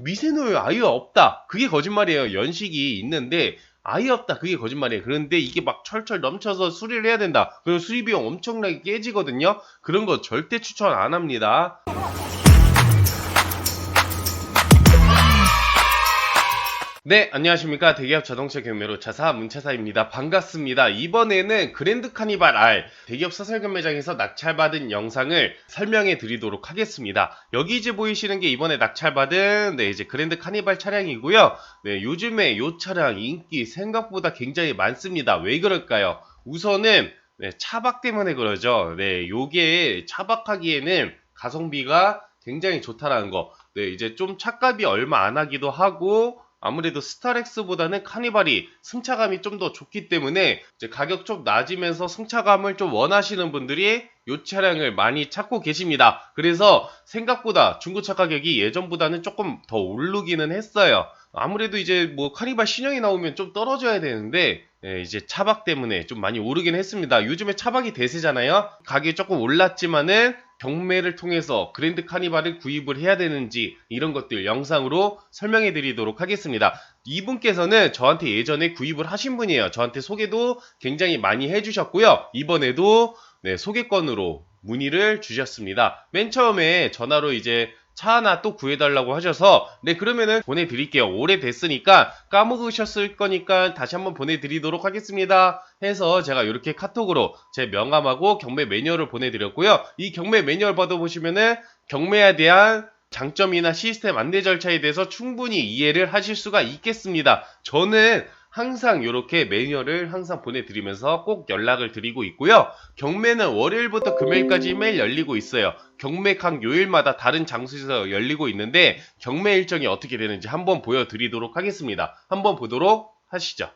미세노유 아예 없다. 그게 거짓말이에요. 연식이 있는데 아예 없다. 그게 거짓말이에요. 그런데 이게 막 철철 넘쳐서 수리를 해야 된다. 그리고 수리 비용 엄청나게 깨지거든요. 그런 거 절대 추천 안 합니다. 네, 안녕하십니까. 대기업 자동차 경매로 차사 문차사입니다. 반갑습니다. 이번에는 그랜드 카니발 R 대기업 사설금 매장에서 낙찰받은 영상을 설명해 드리도록 하겠습니다. 여기 이제 보이시는 게 이번에 낙찰받은 네, 이제 그랜드 카니발 차량이고요. 네, 요즘에 이 차량 인기 생각보다 굉장히 많습니다. 왜 그럴까요? 우선은 네, 차박 때문에 그러죠. 네, 요게 차박하기에는 가성비가 굉장히 좋다라는 거. 네, 이제 좀 차값이 얼마 안 하기도 하고 아무래도 스타렉스보다는 카니발이 승차감이 좀 더 좋기 때문에 가격 좀 낮으면서 승차감을 좀 원하시는 분들이 이 차량을 많이 찾고 계십니다. 그래서 생각보다 중고차 가격이 예전보다는 조금 더 오르기는 했어요. 아무래도 이제 뭐 카니발 신형이 나오면 좀 떨어져야 되는데 예, 이제 차박 때문에 좀 많이 오르긴 했습니다. 요즘에 차박이 대세잖아요. 가격이 조금 올랐지만은 경매를 통해서 그랜드 카니발을 구입을 해야 되는지 이런 것들 영상으로 설명해 드리도록 하겠습니다. 이분께서는 저한테 예전에 구입을 하신 분이에요. 저한테 소개도 굉장히 많이 해주셨고요. 이번에도 네, 소개권으로 문의를 주셨습니다. 맨 처음에 전화로 이제 차 하나 또 구해달라고 하셔서 네 그러면은 보내드릴게요. 오래됐으니까 까먹으셨을 거니까 다시 한번 보내드리도록 하겠습니다. 해서 제가 이렇게 카톡으로 제 명함하고 경매 매뉴얼을 보내드렸고요. 이 경매 매뉴얼 받아보시면은 경매에 대한 장점이나 시스템 안내 절차에 대해서 충분히 이해를 하실 수가 있겠습니다. 저는 항상 이렇게 매뉴얼을 항상 보내드리면서 꼭 연락을 드리고 있고요. 경매는 월요일부터 금요일까지 매일 열리고 있어요. 경매 각 요일마다 다른 장소에서 열리고 있는데 경매 일정이 어떻게 되는지 한번 보여드리도록 하겠습니다. 한번 보도록 하시죠.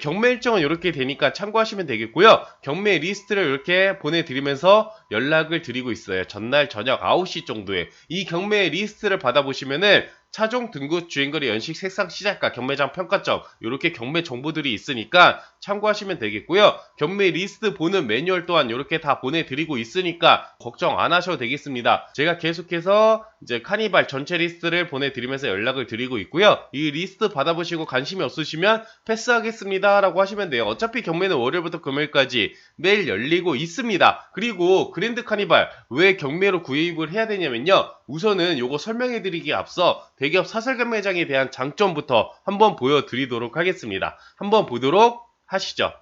경매 일정은 이렇게 되니까 참고하시면 되겠고요. 경매 리스트를 이렇게 보내드리면서 연락을 드리고 있어요. 전날 저녁 9시 정도에 이 경매 리스트를 받아보시면은 차종 등급 주행거리 연식 색상 시작가 경매장 평가점 이렇게 경매 정보들이 있으니까 참고하시면 되겠고요. 경매 리스트 보는 매뉴얼 또한 이렇게 다 보내드리고 있으니까 걱정 안 하셔도 되겠습니다. 제가 계속해서 이제 카니발 전체 리스트를 보내드리면서 연락을 드리고 있고요. 이 리스트 받아보시고 관심이 없으시면 패스하겠습니다 라고 하시면 돼요. 어차피 경매는 월요일부터 금요일까지 매일 열리고 있습니다. 그리고 그랜드 카니발 왜 경매로 구입을 해야 되냐면요. 우선은 요거 설명해 드리기에 앞서 대기업 사설금 매장에 대한 장점부터 한번 보여드리도록 하겠습니다. 한번 보도록 하시죠.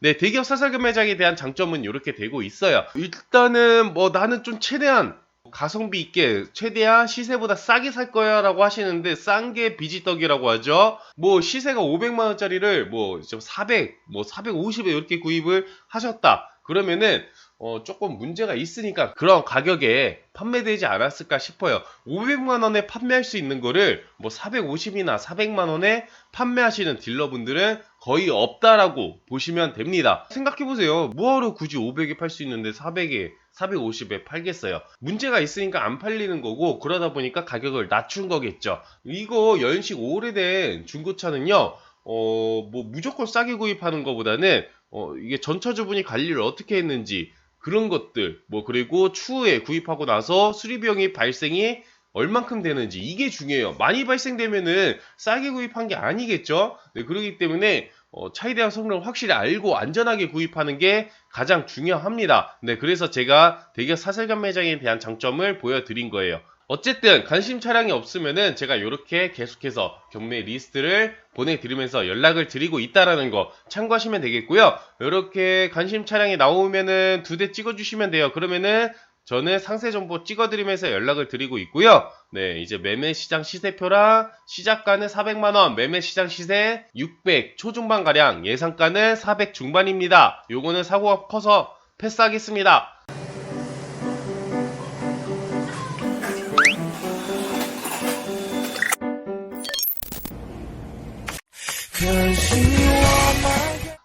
네, 대기업 사설금 매장에 대한 장점은 이렇게 되고 있어요. 일단은 뭐 나는 좀 최대한 가성비 있게 최대한 시세보다 싸게 살 거야 라고 하시는데 싼 게 비지떡이라고 하죠. 뭐 시세가 500만 원짜리를 뭐 400, 뭐 450에 이렇게 구입을 하셨다. 그러면은 어, 조금 문제가 있으니까 그런 가격에 판매되지 않았을까 싶어요. 500만 원에 판매할 수 있는 거를 뭐 450이나 400만 원에 판매하시는 딜러분들은 거의 없다라고 보시면 됩니다. 생각해보세요. 뭐하러 굳이 500에 팔 수 있는데 400에 450에 팔겠어요. 문제가 있으니까 안 팔리는 거고 그러다 보니까 가격을 낮춘 거겠죠. 이거 연식 오래된 중고차는요. 어, 뭐 무조건 싸게 구입하는 것보다는 어, 이게 전차주분이 관리를 어떻게 했는지 그런 것들 뭐 그리고 추후에 구입하고 나서 수리 비용이 발생이 얼만큼 되는지 이게 중요해요. 많이 발생되면은 싸게 구입한 게 아니겠죠. 네, 그렇기 때문에 어, 차에 대한 성능을 확실히 알고 안전하게 구입하는 게 가장 중요합니다. 네, 그래서 제가 대기업 사설감 매장에 대한 장점을 보여드린 거예요. 어쨌든 관심 차량이 없으면은 제가 이렇게 계속해서 경매 리스트를 보내드리면서 연락을 드리고 있다라는 거 참고하시면 되겠고요. 이렇게 관심 차량이 나오면은 두 대 찍어주시면 돼요. 그러면은 저는 상세 정보 찍어드리면서 연락을 드리고 있고요. 네, 이제 매매 시장 시세표랑 시작가는 400만 원, 매매 시장 시세 600 초중반 가량, 예상가는 400 중반입니다. 요거는 사고가 커서 패스하겠습니다.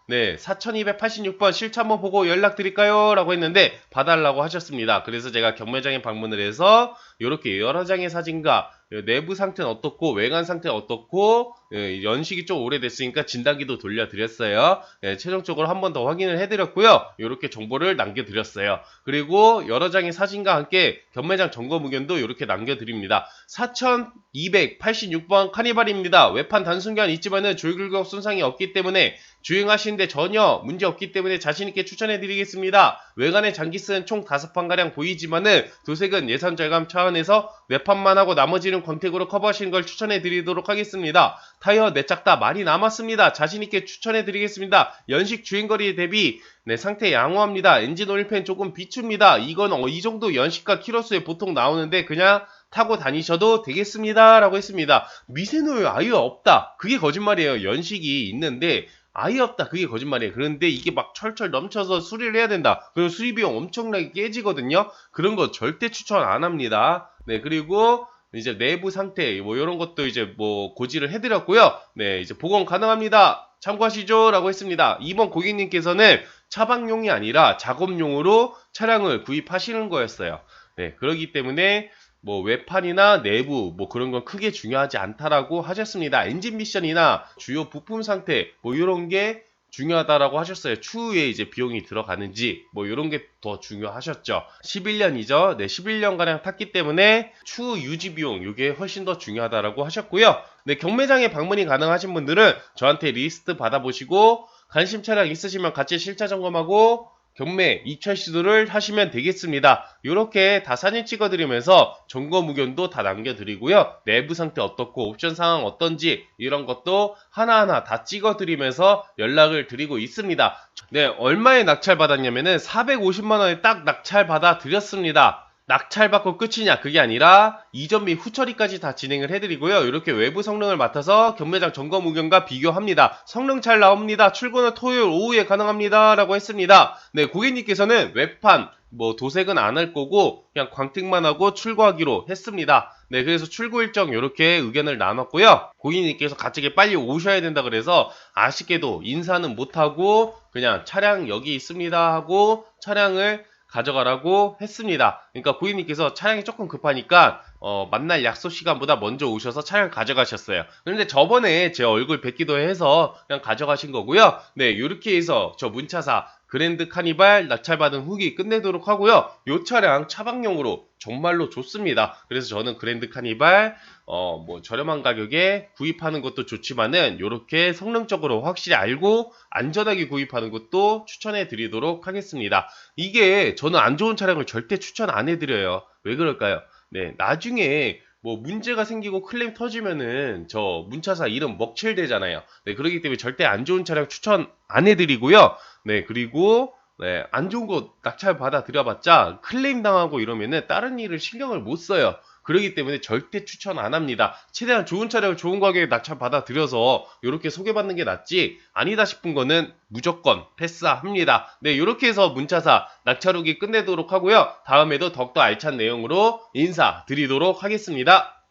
네, 4286번 실차 한번 보고 연락드릴까요? 라고 했는데 봐달라고 하셨습니다. 그래서 제가 경매장에 방문을 해서 이렇게 여러 장의 사진과 내부 상태는 어떻고 외관 상태는 어떻고 예, 연식이 좀 오래됐으니까 진단기도 돌려드렸어요. 예, 최종적으로 한 번 더 확인을 해드렸고요. 이렇게 정보를 남겨드렸어요. 그리고 여러 장의 사진과 함께 경매장 점검 의견도 이렇게 남겨드립니다. 4286번 카니발입니다. 외판 단순견 있지만은 조율격 손상이 없기 때문에 주행하시는데 전혀 문제 없기 때문에 자신있게 추천해드리겠습니다. 외관에 장기스는 총 5판가량 보이지만은 도색은 예산 절감 차원에서 4판만 하고 나머지는 광택으로 커버하시는 걸 추천해 드리도록 하겠습니다. 타이어 내짝 다 많이 남았습니다. 자신있게 추천해 드리겠습니다. 연식 주행거리 대비 네, 상태 양호합니다. 엔진 오일팬 조금 비춥니다. 이건 어, 이 정도 연식과 키로수에 보통 나오는데 그냥 타고 다니셔도 되겠습니다. 라고 했습니다. 미세노유 아예 없다. 그게 거짓말이에요. 연식이 있는데 아예 없다. 그게 거짓말이에요. 그런데 이게 막 철철 넘쳐서 수리를 해야 된다. 그리고 수리 비용 엄청나게 깨지거든요. 그런 거 절대 추천 안 합니다. 네, 그리고 이제 내부 상태 뭐 이런 것도 이제 뭐 고지를 해드렸고요. 네, 이제 복원 가능합니다. 참고하시죠. 라고 했습니다. 이번 고객님께서는 차박용이 아니라 작업용으로 차량을 구입하시는 거였어요. 네, 그러기 때문에 뭐 외판이나 내부 뭐 그런 건 크게 중요하지 않다라고 하셨습니다. 엔진 미션이나 주요 부품 상태 뭐 이런 게 중요하다라고 하셨어요. 추후에 이제 비용이 들어가는지 뭐 이런 게 더 중요하셨죠. 11년이죠. 네, 11년 가량 탔기 때문에 추후 유지 비용 이게 훨씬 더 중요하다라고 하셨고요. 네, 경매장에 방문이 가능하신 분들은 저한테 리스트 받아보시고 관심 차량 있으시면 같이 실차 점검하고 경매 입찰 시도를 하시면 되겠습니다. 이렇게 다 사진 찍어드리면서 점검 의견도 다 남겨드리고요. 내부 상태 어떻고 옵션 상황 어떤지 이런 것도 하나하나 다 찍어드리면서 연락을 드리고 있습니다. 네, 얼마에 낙찰 받았냐면은 450만원에 딱 낙찰 받아 드렸습니다. 낙찰 받고 끝이냐 그게 아니라 이전 및 후처리까지 다 진행을 해드리고요. 이렇게 외부 성능을 맡아서 경매장 점검 의견과 비교합니다. 성능 잘 나옵니다. 출고는 토요일 오후에 가능합니다. 라고 했습니다. 네, 고객님께서는 외판 뭐 도색은 안 할 거고 그냥 광택만 하고 출고하기로 했습니다. 네, 그래서 출고 일정 이렇게 의견을 나눴고요. 고객님께서 갑자기 빨리 오셔야 된다 그래서 아쉽게도 인사는 못 하고 그냥 차량 여기 있습니다 하고 차량을 가져가라고 했습니다. 그러니까 고객님께서 차량이 조금 급하니까 어, 만날 약속 시간보다 먼저 오셔서 차량을 가져가셨어요. 그런데 저번에 제 얼굴 뵙기도 해서 그냥 가져가신 거고요. 네, 이렇게 해서 저 문차사 그랜드 카니발 낙찰받은 후기 끝내도록 하고요. 이 차량 차박용으로 정말로 좋습니다. 그래서 저는 그랜드 카니발 어, 뭐 저렴한 가격에 구입하는 것도 좋지만은 이렇게 성능적으로 확실히 알고 안전하게 구입하는 것도 추천해 드리도록 하겠습니다. 이게 저는 안 좋은 차량을 절대 추천 안 해드려요. 왜 그럴까요? 네, 나중에 뭐 문제가 생기고 클레임 터지면은 저 문차사 이름 먹칠되잖아요. 네, 그렇기 때문에 절대 안 좋은 차량 추천 안 해드리고요. 네, 그리고 네, 안 좋은 거 낙찰 받아 들여봤자 클레임 당하고 이러면은 다른 일을 신경을 못 써요. 그렇기 때문에 절대 추천 안 합니다. 최대한 좋은 차량을 좋은 가격에 낙찰 받아 들여서 이렇게 소개받는 게 낫지 아니다 싶은 거는 무조건 패스합니다. 네, 이렇게 해서 문차사 낙찰 후기 끝내도록 하고요. 다음에도 더욱더 알찬 내용으로 인사드리도록 하겠습니다.